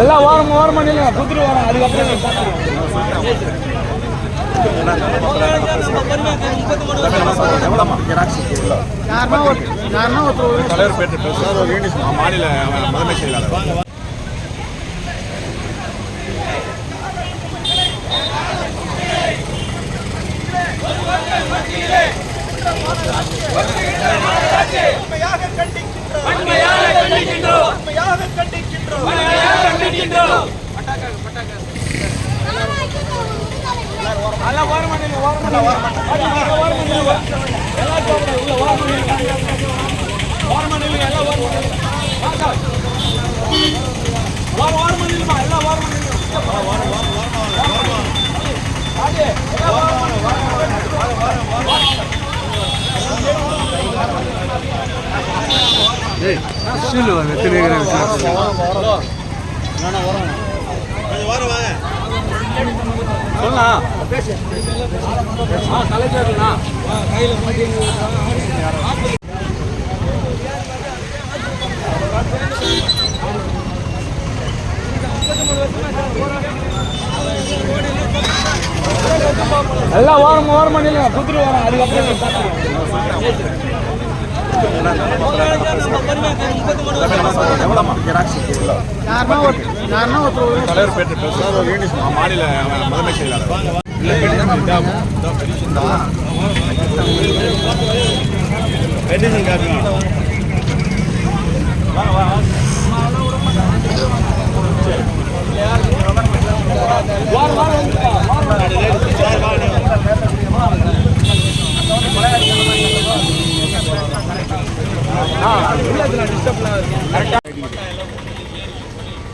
எல்லாம் ஓரம் ஓரம் பண்ணிடுங்க குதிரை வரும் அதுக்கப்புறம் தலைவர் பேட்டு ஒரு மாநில முதன்மை செயலாளர் எல்லாம் ஓரம் பண்ணிடுங்க ஓரம் பண்ணிடுங்க ஓரம் பண்ணிடுங்க எல்லாம் போடுங்க உள்ள ஓரம் ஓரம் ஓரம் வாங்க. ஓரம் ஓரம் ஓரம் சொல்லலாம் ஆ தலைச்சேருண்ணா கையில் எல்லாம் ஓரம் ஓரம் பண்ணிடுங்க குதிரை வரும். அதுக்கப்புறம் தலைவர் பேட்டு பேசுகிறார் மாநில முதன்மை செயலாளர் பெட்டிஷன் காப்பி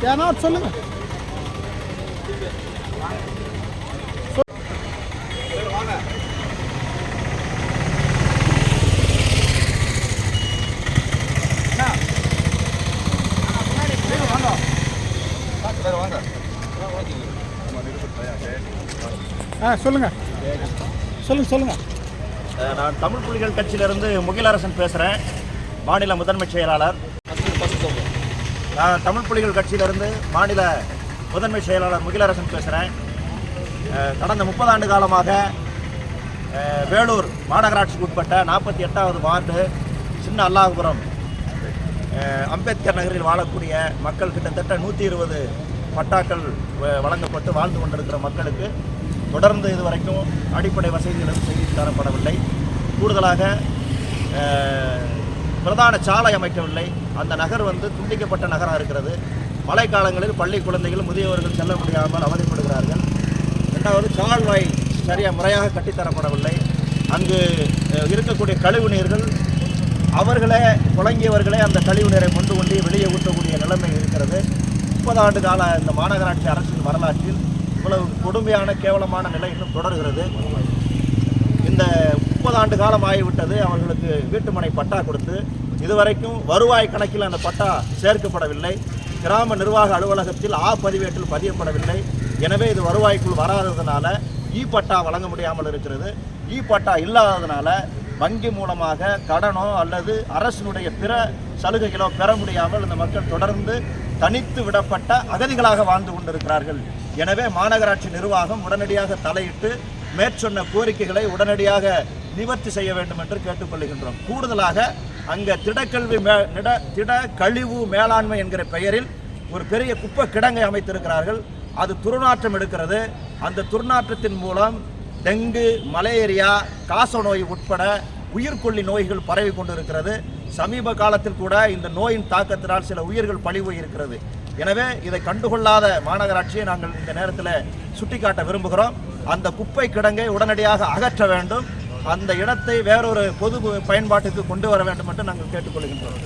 ஏன்னா சொல்லுங்க. ஆ சொல்லுங்கள் சொல்லுங்கள் சொல்லுங்கள் நான் தமிழ் புலிகள் கட்சியிலிருந்து முகிலரசன் பேசுகிறேன் மாநில முதன்மை செயலாளர். நான் தமிழ் புலிகள் கட்சியிலிருந்து மாநில முதன்மை செயலாளர் முகிலரசன் பேசுகிறேன் கடந்த முப்பது ஆண்டு காலமாக வேலூர் மாநகராட்சிக்கு உட்பட்ட நாற்பத்தி எட்டாவது வார்டு சின்ன அல்லாஹபுரம் அம்பேத்கர் நகரில் வாழக்கூடிய மக்கள் கிட்டத்தட்ட நூற்றி இருபது பட்டாக்கள் வ- வழங்கப்பட்டு வாழ்ந்து கொண்டிருக்கிற மக்களுக்கு தொடர்ந்து இதுவரைக்கும் அடிப்படை வசதிகளும் செய்து தரப்படவில்லை. கூடுதலாக பிரதான சாலை அமைக்கவில்லை அந்த நகர் வந்து துண்டிக்கப்பட்ட நகராக இருக்கிறது. மழை காலங்களில் பள்ளி குழந்தைகள் முதியவர்கள் செல்ல முடியாமல் அவதிப்படுகிறார்கள். இரண்டாவது கால்வாய் சரியாக முறையாக கட்டித்தரப்படவில்லை. அங்கு இருக்கக்கூடிய கழிவு நீர்கள் அவர்களே புழங்கியவர்களே அந்த கழிவு நீரை கொண்டு கொண்டு வெளியே ஊற்றக்கூடிய நிலைமை இருக்கிறது. முப்பது ஆண்டு கால இந்த மாநகராட்சி அரசின் வரலாற்றில் இவ்வளவு கொடுமையான கேவலமான நிலை இன்னும் தொடர்கிறது. முப்பது ஆண்டு காலம் ஆகிவிட்டது அவர்களுக்கு வீட்டுமனை பட்டா கொடுத்து இதுவரைக்கும் வருவாய் கணக்கில் அந்த பட்டா சேர்க்கப்படவில்லை. கிராம நிர்வாக அலுவலகத்தில் ஆ பதிவேட்டில் பதியப்படவில்லை. எனவே இது வருவாய்க்குள் வராததுனால இ பட்டா வழங்க முடியாமல் இருக்கிறது. இ பட்டா இல்லாததுனால வங்கி மூலமாக கடனோ அல்லது அரசினுடைய பிற சலுகைகளோ பெற முடியாமல் இந்த மக்கள் தொடர்ந்து தனித்து விடப்பட்ட அகதிகளாக வாழ்ந்து கொண்டிருக்கிறார்கள். எனவே மாநகராட்சி நிர்வாகம் உடனடியாக தலையிட்டு மேற்சொன்ன கோரிக்கைகளை உடனடியாக நிவர்த்தி செய்ய வேண்டும் என்று கேட்டுக்கொள்கின்றோம். கூடுதலாக அங்கே திடக்கல்வி மே நிட திட கழிவு மேலாண்மை என்கிற பெயரில் ஒரு பெரிய குப்பை கிடங்கை அமைத்திருக்கிறார்கள். அது துர்நாற்றம் எடுக்கிறது. அந்த துர்நாற்றத்தின் மூலம் டெங்கு மலேரியா காச நோய் உட்பட உயிர்கொல்லி நோய்கள் பரவி கொண்டிருக்கிறது. சமீப காலத்தில் கூட இந்த நோயின் தாக்கத்தினால் சில உயிர்கள் பழிவு இருக்கிறது எனவே இதை கண்டுகொள்ளாத மாநகராட்சியை நாங்கள் இந்த நேரத்தில் சுட்டிக்காட்ட விரும்புகிறோம். அந்த குப்பை கிடங்கை உடனடியாக அகற்ற வேண்டும். அந்த இடத்தை வேறொரு பொது பயன்பாட்டுக்கு கொண்டு வர வேண்டும் என்று நாங்கள் கேட்டுக்கொள்கின்றோம்.